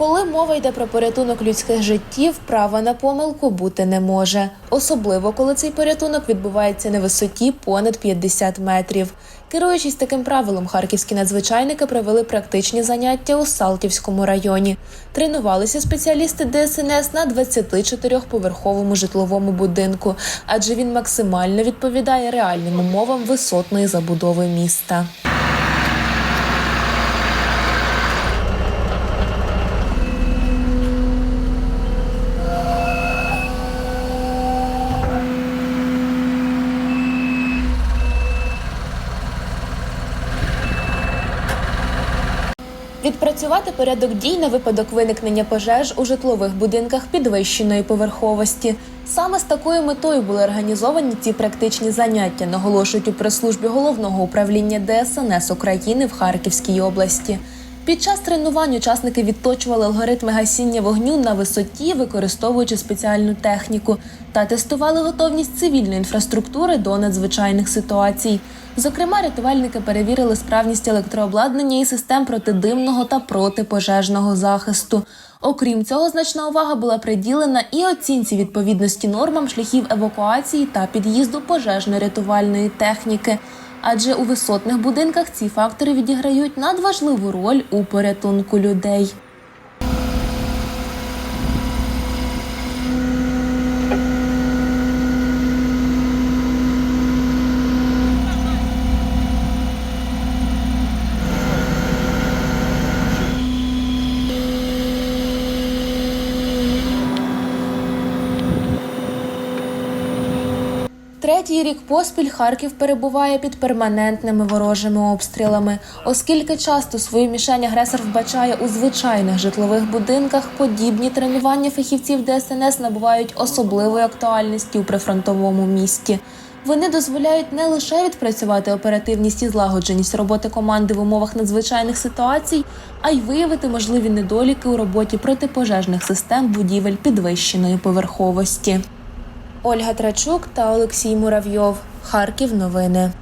Коли мова йде про порятунок людських життів, права на помилку бути не може, особливо коли цей порятунок відбувається на висоті понад 50 метрів. Керуючись таким правилом, харківські надзвичайники провели практичні заняття у Салтівському районі. Тренувалися спеціалісти ДСНС на 24-поверховому житловому будинку, адже він максимально відповідає реальним умовам висотної забудови міста. Відпрацювати порядок дій на випадок виникнення пожеж у житлових будинках підвищеної поверховості. Саме з такою метою були організовані ці практичні заняття, наголошують у прес-службі головного управління ДСНС України в Харківській області. Під час тренувань учасники відточували алгоритми гасіння вогню на висоті, використовуючи спеціальну техніку, та тестували готовність цивільної інфраструктури до надзвичайних ситуацій. Зокрема, рятувальники перевірили справність електрообладнання і систем протидимного та протипожежного захисту. Окрім цього, значна увага була приділена і оцінці відповідності нормам шляхів евакуації та під'їзду пожежно-рятувальної техніки. Адже у висотних будинках ці фактори відіграють надважливу роль у порятунку людей. Третій рік поспіль Харків перебуває під перманентними ворожими обстрілами, оскільки часто свою мішень агресор вбачає у звичайних житлових будинках. Подібні тренування фахівців ДСНС набувають особливої актуальності у прифронтовому місті. Вони дозволяють не лише відпрацювати оперативність і злагодженість роботи команди в умовах надзвичайних ситуацій, а й виявити можливі недоліки у роботі протипожежних систем будівель підвищеної поверховості. Ольга Трачук та Олексій Муравйов. Харків. Новини.